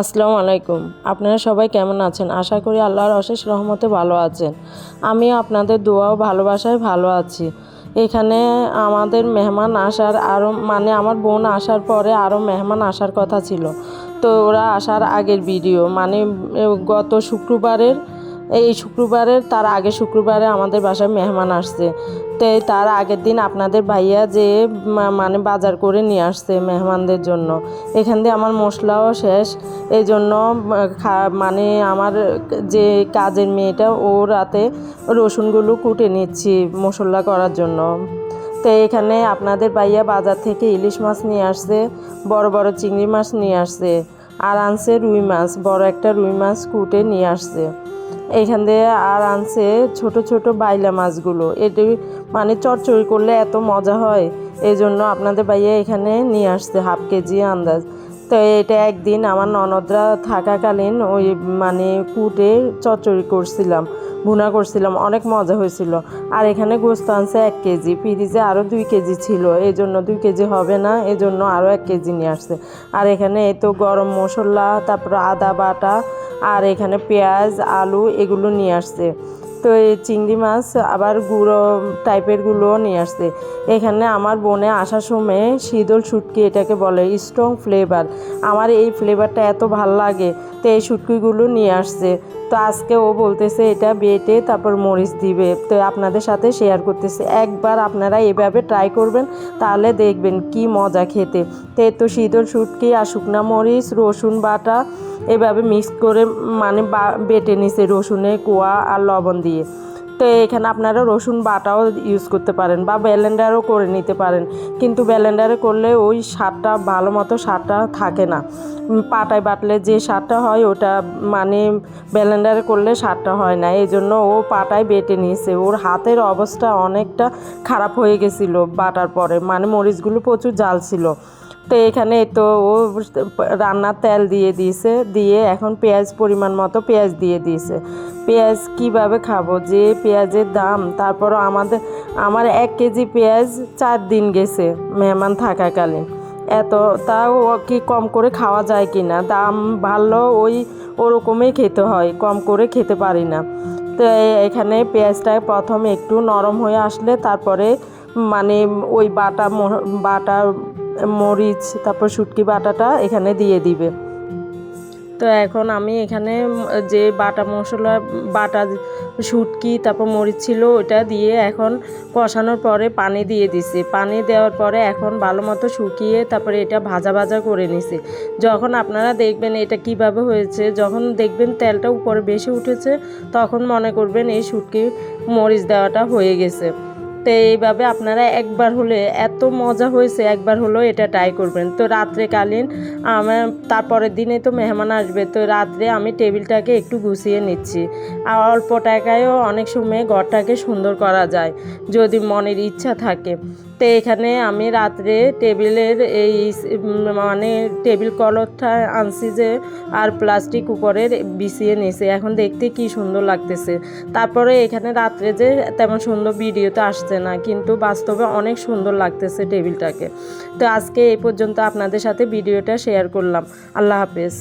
আসসালামু আলাইকুম। আপনারা সবাই কেমন আছেন? আশা করি আল্লাহর অশেষ রহমতে ভালো আছেন। আমি আপনাদের দোয়া ও ভালোবাসায় ভালো আছি। এখানে আমাদের মেহমান আসার আরও মানে আমার বোন আসার পরে আরও মেহমান আসার কথা ছিল। তো ওরা আসার আগের ভিডিও মানে গত শুক্রবারের এই শুক্রবারের, তার আগে শুক্রবারে আমাদের বাসায় মেহমান আসছে। তো তার আগের দিন আপনাদের ভাইয়া যে মানে বাজার করে নিয়ে আসছে মেহমানদের জন্য। এখান দিয়ে আমার মশলাও শেষ। এই জন্য মানে আমার যে কাজের মেয়েটা, ও রাতে রসুনগুলো কুটে নিচ্ছি মশলা করার জন্য। তো এখানে আপনাদের ভাইয়া বাজার থেকে ইলিশ মাছ নিয়ে আসছে, বড় বড় চিংড়ি মাছ নিয়ে আসছে, আর আনছে রুই মাছ, বড় একটা রুই মাছ কুটে নিয়ে আসছে। এইখান দিয়ে আর আনছে ছোট ছোট বাইলা মাছগুলো। এটি মানে চচ্চড়ি করলে এত মজা হয় এই জন্য আপনাদের ভাইয়া এখানে নিয়ে আসছে হাফ কেজি আন্দাজ। তো এটা একদিন আমার ননদরা থাকাকালীন ওই মানে কুটে চচ্চড়ি করছিলাম, ভুনা করছিলাম, অনেক মজা হয়েছিল। আর এখানে গোস্ত আনছে এক কেজি, ফ্রিজে আরও দুই কেজি ছিল এই জন্য দুই কেজি হবে না এই জন্য আরও এক কেজি নিয়ে আসছে। আর এখানে এই তো গরম মশলা, তারপর আদা বাটা আর এখানে পেঁয়াজ আলু এগুলো নিয়ে আসছে। তো এই চিংড়ি মাছ আবার গুঁড়ো টাইপেরগুলোও নিয়ে আসছে। এখানে আমার বোনে আসার সময় শীতল শুটকি এটাকে বলে স্ট্রং ফ্লেভার আমার এই ফ্লেভারটা এত ভালো লাগে, তো এই শুটকিগুলো নিয়ে আসছে। তো আজকে ও বলতেছে এটা বেটে তারপর মরিচ দিবে। তো আপনাদের সাথে শেয়ার করতেছে। একবার আপনারা এভাবে ট্রাই করবেন, তাহলে দেখবেন কি মজা খেতে। তো তো শীতল শুটকি আর শুকনা মরিচ, রসুন বাটা এভাবে মিক্স করে মানে বেটে নিছে। রসুনে কোয়া আর লবণ দিয়ে। তো এখানে আপনারা রসুন বাটাও ইউজ করতে পারেন বা ব্যালেন্ডারও করে নিতে পারেন। কিন্তু ব্যালেন্ডারে করলে ওই স্বাদটা ভালো মতো স্বাদটা থাকে না। পাটায় বাটলে যে স্বাদটা হয় ওটা মানে ব্যালেন্ডারে করলে স্বাদটা হয় না। এই জন্য ও পাটায় বেটে নিয়েছে। ওর হাতের অবস্থা অনেকটা খারাপ হয়ে গেছিল বাটার পরে। মানে মরিচগুলো প্রচুর জাল ছিল। তো এখানে তো ও রান্নার তেল দিয়ে দিয়েছে, দিয়ে এখন পেঁয়াজ পরিমাণ মতো পেঁয়াজ দিয়ে দিয়েছে। পেঁয়াজ কীভাবে খাব? যে পেঁয়াজের দাম, তারপরও আমাদের, আমার এক কেজি পেঁয়াজ চার দিন গেছে মেহমান থাকাকালীন। এত, তাও কি কম করে খাওয়া যায় কি না? দাম ভালো ওই ওরকমই খেতে হয়, কম করে খেতে পারি না। তো এখানে পেঁয়াজটা প্রথম একটু নরম হয়ে আসলে, তারপরে মানে ওই বাটা বাটা মরিচ, তারপর শুটকি বাটাটা এখানে দিয়ে দিবে। তো এখন আমি এখানে যে বাটা মশলা, বাটা শুটকি, তারপর মরিচ ছিল ওটা দিয়ে এখন কষানোর পরে পানি দিয়ে দিছি। পানি দেওয়ার পরে এখন ভালো মতো শুকিয়ে তারপরে এটা ভাজা ভাজা করে নিছি। যখন আপনারা দেখবেন এটা কীভাবে হয়েছে, যখন দেখবেন তেলটা উপরে বেশি উঠেছে, তখন মনে করবেন এই শুটকি মরিচ দেওয়াটা হয়ে গেছে। তো এইভাবে আপনারা একবার হলে এত মজা হয়েছে, একবার হলেও এটা ট্রাই করবেন। তো রাত্রেকালীন আমার তারপরের দিনে তো মেহমান আসবে, তো রাত্রে আমি টেবিলটাকে একটু গুছিয়ে নিচ্ছি। আর অল্প টাকায়ও অনেক সময় ঘরটাকে সুন্দর করা যায়, যদি মনের ইচ্ছা থাকে। তো এখানে আমি রাত্রে টেবিলের এই মানে টেবিল কলরটা আনছি যে, আর প্লাস্টিক উপরে বিছিয়ে নিয়েছে। এখন দেখতে কি সুন্দর লাগতেছে। তারপরে এখানে রাত্রে যে তেমন সুন্দর ভিডিওতে আসছে না, কিন্তু বাস্তবে অনেক সুন্দর লাগতেছে টেবিলটাকে। তো আজকে এই পর্যন্ত আপনাদের সাথে ভিডিওটা শেয়ার করলাম। আল্লাহ হাফেজ।